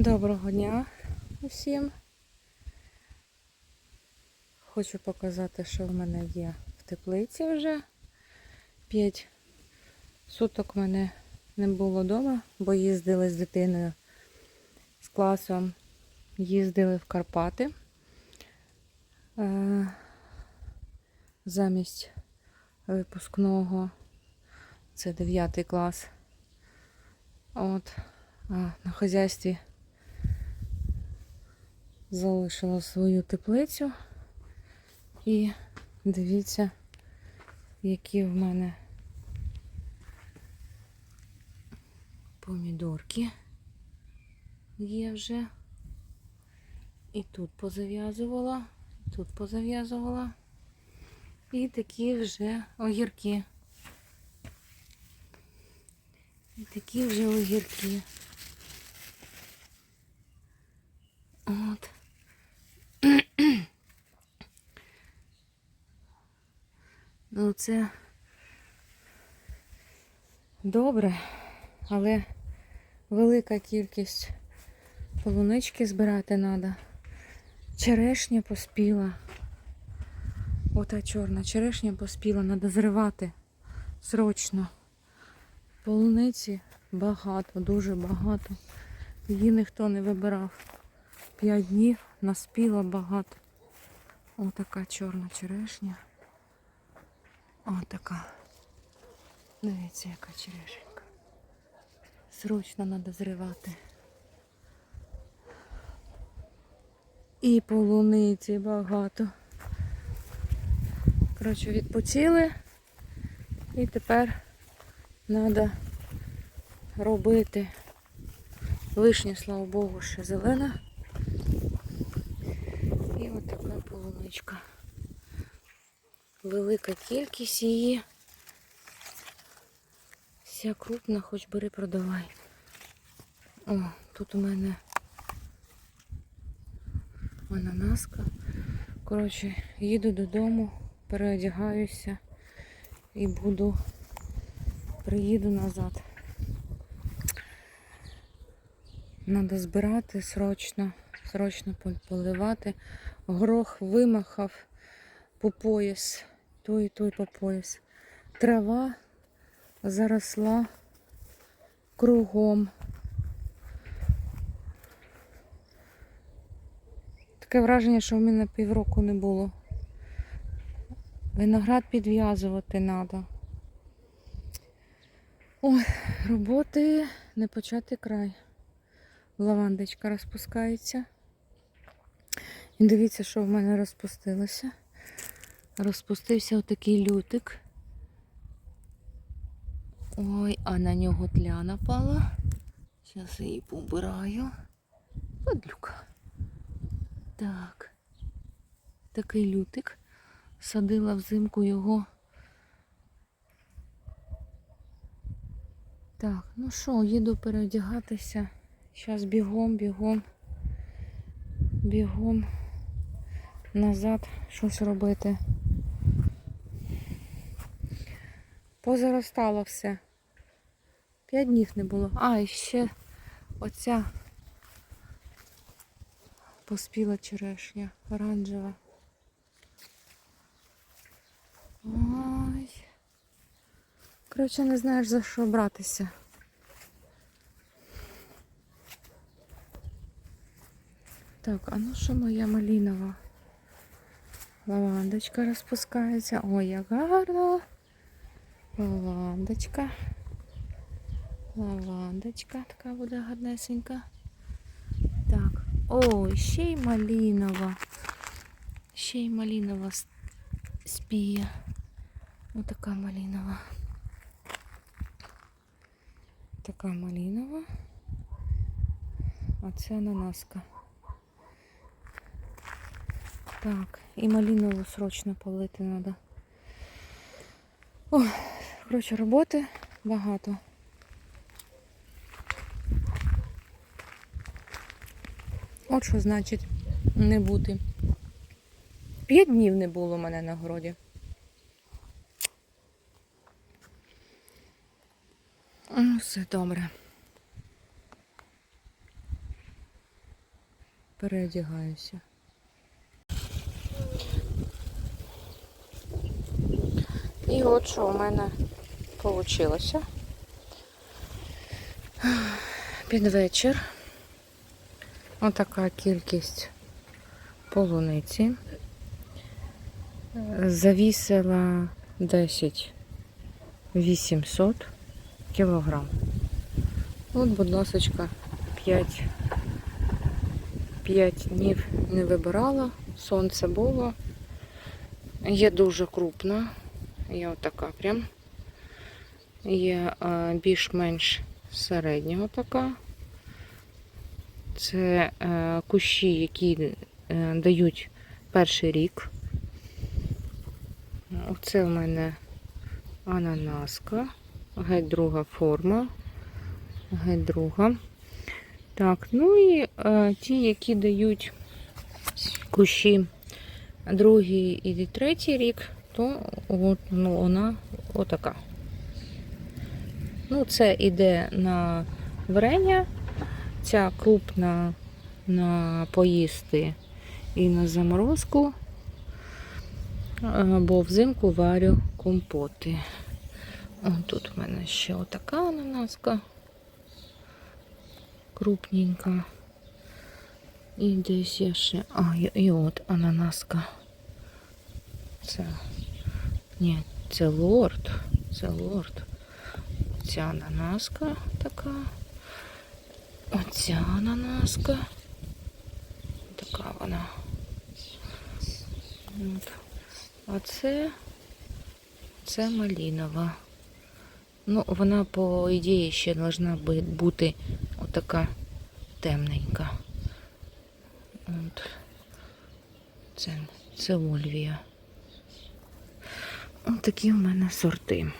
Доброго дня усім. Хочу показати, що в мене є в теплиці вже. П'ять суток мене не було вдома, бо їздили з дитиною з класом, їздили в Карпати. Е, Замість випускного це 9 клас. От, на хазяйстві залишила свою теплицю. І дивіться, які в мене помідорки є вже. І тут позав'язувала, тут позав'язувала. І такі вже огірки. І такі вже огірки. От. Ну, це добре, але велика кількість полунички збирати треба. Черешня поспіла. Ота чорна черешня поспіла, треба зривати срочно. Полуниці багато, дуже багато. Її ніхто не вибирав. П'ять днів наспіло багато. Отака чорна черешня. Отака. Дивіться, яка черешенька. Срочно треба зривати. І полуниці багато. Коротше, відпочили. І тепер треба робити. Вишня, слава Богу, ще зелена. І от така полуничка. Велика кількість її. Вся крупна, хоч бери продавай. О, тут у мене ананаска. Коротше, їду додому, переодягаюся і буду, приїду назад. Надо збирати срочно, срочно поливати. Горох вимахав по пояс, той і той по пояс. Трава заросла кругом. Таке враження, що в мене півроку не було. Виноград підв'язувати треба. Ой, роботи не почати край. Лавандочка розпускається. І дивіться, що в мене розпустилося. Розпустився отакий лютик. Ой, а на нього тля напала. Зараз її побираю. Подлюка. Так. Такий лютик. Садила взимку його. Так, ну що, їду переодягатися. Зараз бігом, бігом, бігом назад щось робити. Позаростало все. П'ять днів не було. А, і ще оця поспіла черешня, оранжева. Ой. Коротше, не знаєш за що братися. Так, а ну що моя малінова? Лавандочка розпускається. Ой, як гарно. Лавандочка. Лавандочка така буде гарнесенька. Так. Ой, ще й малінова. Ще й малінова спіє. Отака малінова. Така малінова. А це ананаска. Так, і малинову срочно полити треба. Ой, коротше, роботи багато. От що значить не бути. П'ять днів не було у мене на городі. Ну, все добре. переодягаюся. І от що у мене вийшло. Під вечір. Отака кількість полуниці. Завісила 10 800 кілограм. От, будь ласочка, 5, 5 днів не вибирала, сонце було. Є дуже крупна, є отака прям. Є е, більш-менш середнього така. Це е, кущі, які е, дають перший рік. Оце в мене ананаска, геть друга форма, геть друга. Так, ну і е, ті, які дають кущі другий і третій рік, то от, ну, вона отака. Ну, це іде на варення, ця крупна на поїсти і на заморозку, бо взимку варю компоти. О, тут в мене ще отака ананаска крупненька. І десь я ще. А, і, і от ананаска. Це. Ні, це лорд. Це лорд. Ця ананаска така. Оця ананаска. Така вона. А це, малінова. Ну, вона, по ідеї, ще должна бути отака темненька. От. Це, це Ольвія. Ось такі в мене сорти.